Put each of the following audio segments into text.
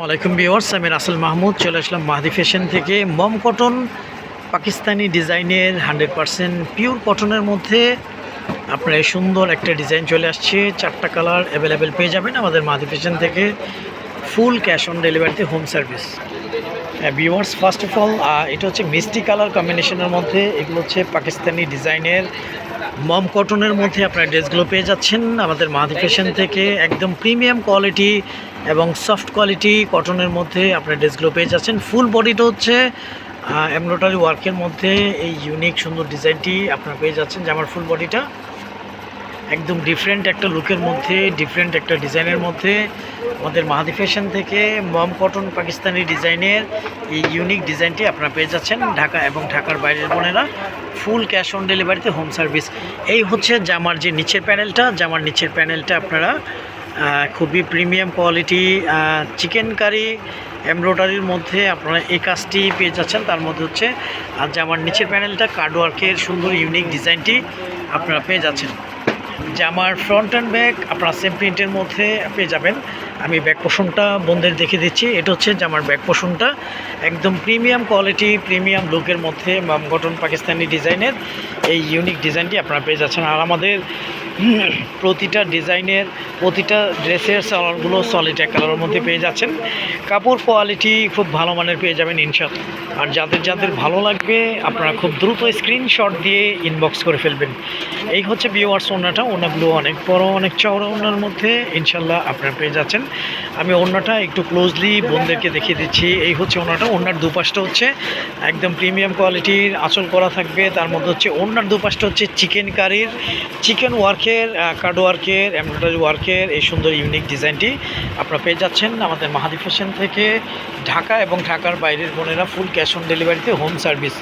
ওয়ালাইকুম ভিওয়ার্স আমি রাসেল মাহমুদ, চলে আসলাম মাহাদি ফ্যাশন থেকে। মম কটন পাকিস্তানি ডিজাইনের হান্ড্রেড পারসেন্ট পিওর কটনের মধ্যে আপনার সুন্দর একটা ডিজাইন চলে আসছে। চারটা কালার অ্যাভেলেবেল পেয়ে যাবেন আমাদের মাহাদি ফ্যাশন থেকে। ফুল ক্যাশ অন ডেলিভারিতে home service. Viewers first of all এটা হচ্ছে মিষ্টি কালার কম্বিনেশনের মধ্যে। এগুলো হচ্ছে পাকিস্তানি ডিজাইনের মম কটনের মধ্যে আপনার ড্রেসগুলো পেয়ে যাচ্ছেন আমাদের মাহাদি ফ্যাশন থেকে। একদম প্রিমিয়াম কোয়ালিটি এবং সফট কোয়ালিটি কটনের মধ্যে আপনার ড্রেসগুলো পেয়ে যাচ্ছেন। ফুল বডিটা হচ্ছে এমব্রয়ডারি ওয়ার্কের মধ্যে এই ইউনিক সুন্দর ডিজাইনটি আপনারা পেয়ে যাচ্ছেন জামার ফুল বডিটা একদম ডিফারেন্ট একটা লুকের মধ্যে ডিফারেন্ট একটা ডিজাইনের মধ্যে। আমাদের মাহাদি ফ্যাশন থেকে মম কটন পাকিস্তানি ডিজাইনের এই ইউনিক ডিজাইনটি আপনারা পেয়ে যাচ্ছেন ঢাকা এবং ঢাকার বাইরের বোনেরা। ফুল ক্যাশ অন ডেলিভারিতে হোম সার্ভিস এই হচ্ছে জামার যে নিচের প্যানেলটা জামার নিচের প্যানেলটা আপনারা খুবই প্রিমিয়াম কোয়ালিটি চিকেন কারি এমব্রয়ডারির মধ্যে আপনারা এই কাজটি পেয়ে যাচ্ছেন। তার মধ্যে হচ্ছে আর জামার নিচের প্যানেলটা কার্ডওয়ার্কের সুন্দর, ইউনিক ডিজাইনটি আপনারা পেয়ে যাচ্ছেন। জামার ফ্রন্ট অ্যান্ড ব্যাক আপনারা সেম প্রিন্টের মধ্যে পেয়ে যাবেন। আমি ব্যাক পোষণটা বন্ধের দেখে দিচ্ছি। এটা হচ্ছে জামার ব্যাক পোষণটা। একদম প্রিমিয়াম কোয়ালিটি, প্রিমিয়াম লুকের মধ্যে কটন পাকিস্তানি ডিজাইনের। এই ইউনিক ডিজাইনটি আপনারা পেয়ে যাচ্ছেন। আর আমাদের প্রতিটা ডিজাইনের, প্রতিটা ড্রেসের সালোয়ারগুলো সলিড এক কালারের মধ্যে পেয়ে যাচ্ছেন। কাপড় কোয়ালিটি খুব ভালো মানের পেয়ে যাবেন ইনশাল আর যাদের যাদের ভালো লাগবে, আপনারা খুব দ্রুত স্ক্রিনশট দিয়ে ইনবক্স করে ফেলবেন। এই হচ্ছে বিওয়ার্স ওনাটা। ওনাগুলো অনেক বড়, অনেক চওড়া ওনার মধ্যে ইনশাল্লাহ আপনারা পেয়ে যাচ্ছেন। আমি ওনাটা একটু ক্লোজলি বোনদেরকে দেখিয়ে দিচ্ছি। এই হচ্ছে ওনাটা ওনার দুপাশটা হচ্ছে একদম প্রিমিয়াম কোয়ালিটির আঁচল করা থাকবে। তার মধ্যে হচ্ছে ওনার দুপাশটা হচ্ছে চিকেন কারির চিকেন ওয়ার্কের কার্ড ওয়ার্কের এমব্রয়ডারি ওয়ার্কের এই সুন্দর ইউনিক ডিজাইনটি আপনারা পেয়ে যাচ্ছেন আমাদের মাহাদি ফ্যাশন থেকে ঢাকা এবং ঢাকার বাইরের বোনেরা ফুল ক্যাশ অন ডেলিভারিতে হোম সার্ভিস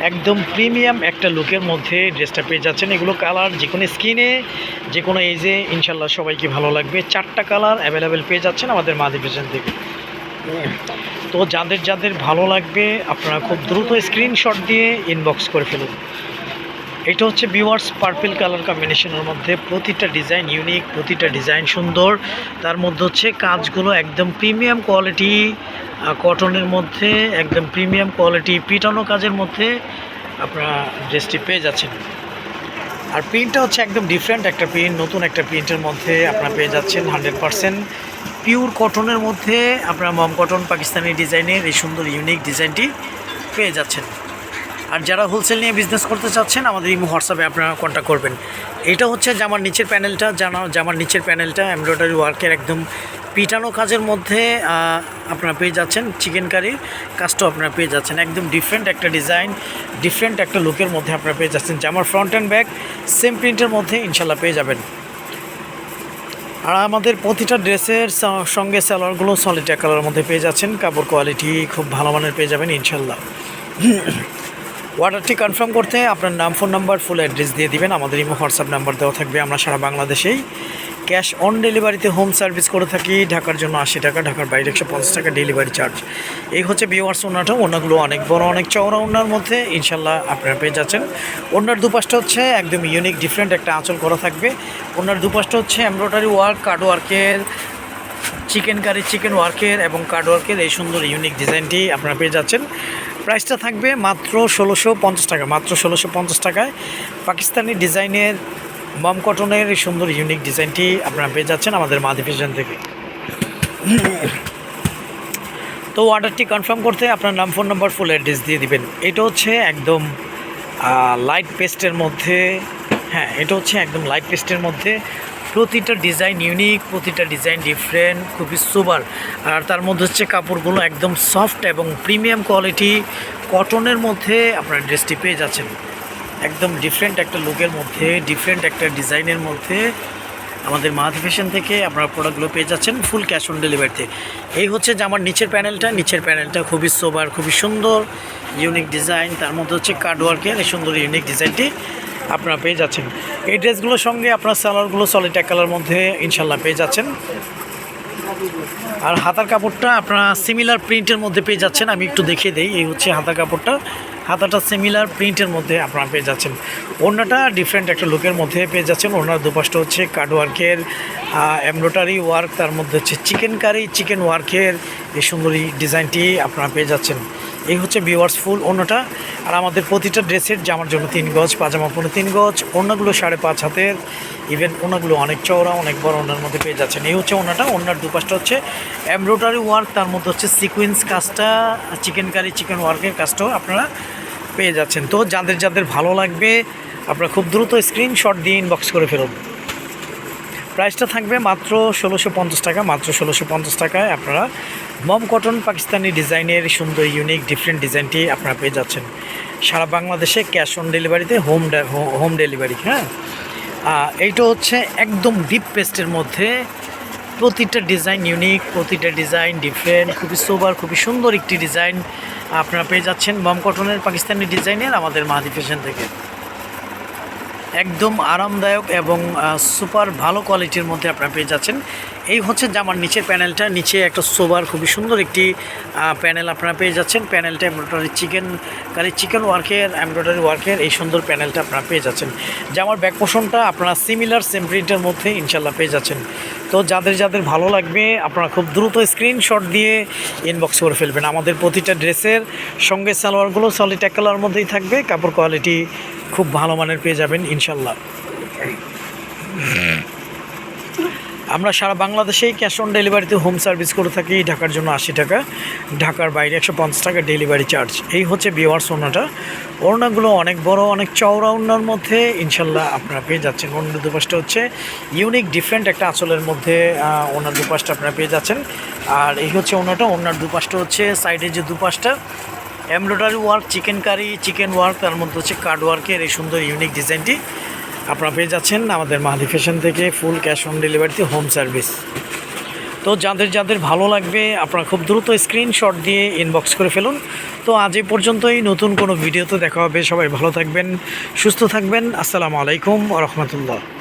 একদম প্রিমিয়াম একটা লুকের মধ্যে ড্রেসটা পেয়ে যাচ্ছেন। এগুলো কালার যে কোনো স্কিনে যে কোনো এজে ইনশাল্লাহ সবাইকে ভালো লাগবে। চারটা কালার অ্যাভেলেবেল পেয়ে যাচ্ছেন আমাদের মাদি ফ্যাশন থেকে। তো যাদের যাদের ভালো লাগবে, আপনারা খুব দ্রুত স্ক্রিনশট দিয়ে ইনবক্স করে ফেলুন। এটা হচ্ছে বিওয়ার্স পার্পেল কালার কম্বিনেশনের মধ্যে প্রতিটা ডিজাইন ইউনিক প্রতিটা ডিজাইন সুন্দর। তার মধ্যে হচ্ছে কাজগুলো একদম প্রিমিয়াম কোয়ালিটি কটনের মধ্যে একদম প্রিমিয়াম কোয়ালিটি পিটানো কাজের মধ্যে আপনারা ড্রেসটি পেয়ে যাচ্ছেন। আর প্রিন্টটা হচ্ছে একদম ডিফারেন্ট একটা প্রিন্ট নতুন একটা প্রিন্টের মধ্যে আপনারা পেয়ে যাচ্ছেন হান্ড্রেড পারসেন্ট পিওর কটনের মধ্যে আপনারা মম কটন পাকিস্তানি ডিজাইনের এই সুন্দর ইউনিক ডিজাইনটি পেয়ে যাচ্ছেন। আর যারা হোলসেল নিয়ে বিজনেস করতে চাচ্ছেন, আমাদের ইমো হোয়াটসঅ্যাপে আপনারা কন্ট্যাক্ট করবেন। এটা হচ্ছে জামার নিচের প্যানেলটা জানা, জামার নিচের প্যানেলটা এমব্রয়ডারি ওয়ার্কের একদম পিটানো কাজের মধ্যে আপনারা পেয়ে যাচ্ছেন চিকেন কারির কাজটাও আপনারা পেয়ে যাচ্ছেন। একদম ডিফারেন্ট একটা ডিজাইন ডিফারেন্ট একটা লুকের মধ্যে আপনারা পেয়ে যাচ্ছেন। জামার ফ্রন্ট অ্যান্ড ব্যাক সেম প্রিন্টের মধ্যে ইনশাল্লাহ পেয়ে যাবেন। আর আমাদের প্রতিটা ড্রেসের সঙ্গে সালোয়ারগুলো সলিড এক কালারের মধ্যে পেয়ে যাচ্ছেন। কাপড় কোয়ালিটি খুব ভালো মানের পেয়ে যাবেন ইনশাল্লাহ অর্ডারটি কনফার্ম করতে আপনার নাম ফোন নাম্বার ফুল অ্যাড্রেস দিয়ে দিবেন। আমাদের ইমো হোয়াটসঅ্যাপ নাম্বার দেওয়া থাকবে। আমরা সারা বাংলাদেশেই ক্যাশ অন ডেলিভারিতে হোম সার্ভিস করে থাকি। ঢাকার জন্য আশি টাকা, ঢাকার বাইরে একশো পঞ্চাশ টাকা ডেলিভারি চার্জ এই হচ্ছে বিওয়ার্স ওনাটা। ওনাগুলো অনেক বড়, অনেক চওড়া ওনার মধ্যে। ইনশাল্লাহ আপনারা পেয়ে যাচ্ছেন। ওনার দুপাশটা হচ্ছে একদম ইউনিক ডিফারেন্ট একটা আঁচল করা থাকবে। ওনার দুপাশটা হচ্ছে এমব্রয়ডারি ওয়ার্ক কার্ড ওয়ার্কের চিকেন কারি চিকেন ওয়ার্কের এবং কার্ড ওয়ার্কের এই সুন্দর ইউনিক ডিজাইনটি আপনারা পেয়ে যাচ্ছেন। প্রাইসটা থাকবে মাত্র ষোলোশো পঞ্চাশ টাকা, মাত্র ষোলোশো পঞ্চাশ টাকায়। পাকিস্তানি ডিজাইনের মম কটনের এই সুন্দর ইউনিক ডিজাইনটি আপনারা পেয়ে যাচ্ছেন আমাদের মাদি ফ্যাশন থেকে। তো অর্ডারটি কনফার্ম করতে আপনার নাম ফোন নাম্বার ফুল অ্যাড্রেস দিয়ে দিবেন। এটা হচ্ছে একদম লাইট পেস্টের মধ্যে হ্যাঁ এটা হচ্ছে একদম লাইট পেস্টের মধ্যে প্রতিটা ডিজাইন ইউনিক প্রতিটা ডিজাইন ডিফারেন্ট খুবই সুপার আর তার মধ্যে হচ্ছে কাপড়গুলো একদম সফট এবং প্রিমিয়াম কোয়ালিটি কটনের মধ্যে আপনার ড্রেসটি পেয়ে যাচ্ছেন। একদম ডিফারেন্ট একটা লুকের মধ্যে ডিফারেন্ট একটা ডিজাইনের মধ্যে আমাদের মাহাদি ফ্যাশন থেকে আপনারা প্রোডাক্টগুলো পেয়ে যাচ্ছেন ফুল ক্যাশ অন ডেলিভারিতে এই হচ্ছে যে আমার নিচের প্যানেলটা নিচের প্যানেলটা খুবই সোবার খুবই সুন্দর ইউনিক ডিজাইন তার মধ্যে হচ্ছে কার্ড ওয়ার্কের এই সুন্দর ইউনিক ডিজাইনটি আপনারা পেয়ে যাচ্ছেন। এই ড্রেসগুলোর সঙ্গে আপনার সালোয়ারগুলো সলিড এক কালার মধ্যে ইনশাল্লাহ পেয়ে যাচ্ছেন। আর হাতার কাপড়টা আপনারা সিমিলার প্রিন্টের মধ্যে পেয়ে যাচ্ছেন। আমি একটু দেখিয়ে দিই, এই হচ্ছে হাতার কাপড়টা। হাতাটা সিমিলার প্রিন্টের মধ্যে আপনারা পেয়ে যাচ্ছেন। ওড়নাটা ডিফারেন্ট একটা লুকের মধ্যে পেয়ে যাচ্ছেন। ওনার দুপাশটা হচ্ছে কার্ড ওয়ার্কের এমব্রয়ডারি ওয়ার্ক তার মধ্যে হচ্ছে চিকেন কারি চিকেন ওয়ার্কের এই সুন্দরী ডিজাইনটি আপনারা পেয়ে যাচ্ছেন। এই হচ্ছে ভিওয়ার্স ফুল ওড়নাটা আর আমাদের প্রতিটা ড্রেসের জামার জন্য তিন গজ, পাজামা পনেরো তিন গজ, অন্যগুলো সাড়ে পাঁচ হাতের। ইভেন ওনাগুলো অনেক চওড়া, অনেক বড় ওনার মধ্যে পেয়ে যাচ্ছেন। এই হচ্ছে ওনাটা ওনার দুপাশটা হচ্ছে এমব্রয়ডারি ওয়ার্ক তার মধ্যে হচ্ছে সিকুয়েন্স কাজটা চিকেন কারি চিকেন ওয়ার্কের কাজটাও আপনারা পেয়ে যাচ্ছেন। তো যাদের যাদের ভালো লাগবে, আপনারা খুব দ্রুত স্ক্রিনশট দিয়ে ইনবক্স করে ফেলুন। প্রাইসটা থাকবে মাত্র ষোলোশো পঞ্চাশ টাকা, মাত্র ষোলোশো পঞ্চাশ টাকায় আপনারা মম কটন পাকিস্তানি ডিজাইনের সুন্দর ইউনিক ডিফারেন্ট ডিজাইনটি আপনারা পেয়ে যাচ্ছেন। সারা বাংলাদেশে ক্যাশ অন ডেলিভারিতে হোম হোম ডেলিভারি হ্যাঁ? এইটা হচ্ছে একদম ডিপ পেস্টের মধ্যে প্রতিটা ডিজাইন ইউনিক প্রতিটা ডিজাইন ডিফারেন্ট খুবই সোবার খুবই সুন্দর একটি ডিজাইন আপনারা পেয়ে যাচ্ছেন মম কটনের পাকিস্তানি ডিজাইনের আমাদের মাহাদি ফ্যাশন থেকে। একদম আরামদায়ক এবং সুপার ভালো কোয়ালিটির মধ্যে আপনারা পেয়ে যাচ্ছেন। এই হচ্ছে জামার নিচের প্যানেলটা। নিচে একটা সোবার খুবই সুন্দর একটি প্যানেল আপনারা পেয়ে যাচ্ছেন। প্যানেলটা এমব্রয়ডারি চিকেন কারি চিকেন ওয়ার্কের, এমব্রয়ডারি ওয়ার্কের এই সুন্দর প্যানেলটা আপনারা পেয়ে যাচ্ছেন। জামার ব্যাক পোষণটা আপনারা সিমিলার সেম প্রিন্টের মধ্যে ইনশাল্লাহ পেয়ে যাচ্ছেন। তো যাদের যাদের ভালো লাগবে, আপনারা খুব দ্রুত স্ক্রিনশট দিয়ে ইনবক্স করে ফেলবেন। আমাদের প্রতিটা ড্রেসের সঙ্গে সালোয়ারগুলো সলিড এক কালার মধ্যেই থাকবে। কাপড় কোয়ালিটি খুব ভালো মানের পেয়ে যাবেন, ইনশাল্লাহ। আমরা সারা বাংলাদেশেই ক্যাশ অন ডেলিভারিতে হোম সার্ভিস করে থাকি, ঢাকার জন্য আশি টাকা। ঢাকার বাইরে একশো পঞ্চাশ টাকা ডেলিভারি চার্জ এই হচ্ছে বিওয়ার্স ওনাটা ওড়নাগুলো অনেক বড়, অনেক চওড়া ওড়নার মধ্যে, ইনশাল্লাহ আপনারা পেয়ে যাচ্ছেন। ওনার দুপাশটা হচ্ছে ইউনিক ডিফারেন্ট একটা আঁচলের মধ্যে ওনার দুপাশটা আপনারা পেয়ে যাচ্ছেন। আর এই হচ্ছে ওনাটা ওনার দুপাশটা হচ্ছে সাইডের যে দুপাশটা embroidery work, chikankari, chikan work, তার মধ্যে হচ্ছে কার্ড ওয়ার্কের এই সুন্দর ইউনিক ডিজাইনটি আপনারা পেয়ে যাচ্ছেন আমাদের মাহাদি ফ্যাশন থেকে ফুল ক্যাশ অন ডেলিভারিতে হোম সার্ভিস। তো যাদের যাদের ভালো লাগবে, আপনারা খুব দ্রুত স্ক্রিনশট দিয়ে ইনবক্স করে ফেলুন। তো আজ এই পর্যন্তই, নতুন কোনো ভিডিওতে দেখা হবে। সবাই ভালো থাকবেন, সুস্থ থাকবেন। আসসালামু আলাইকুম রহমতুল্লাহ।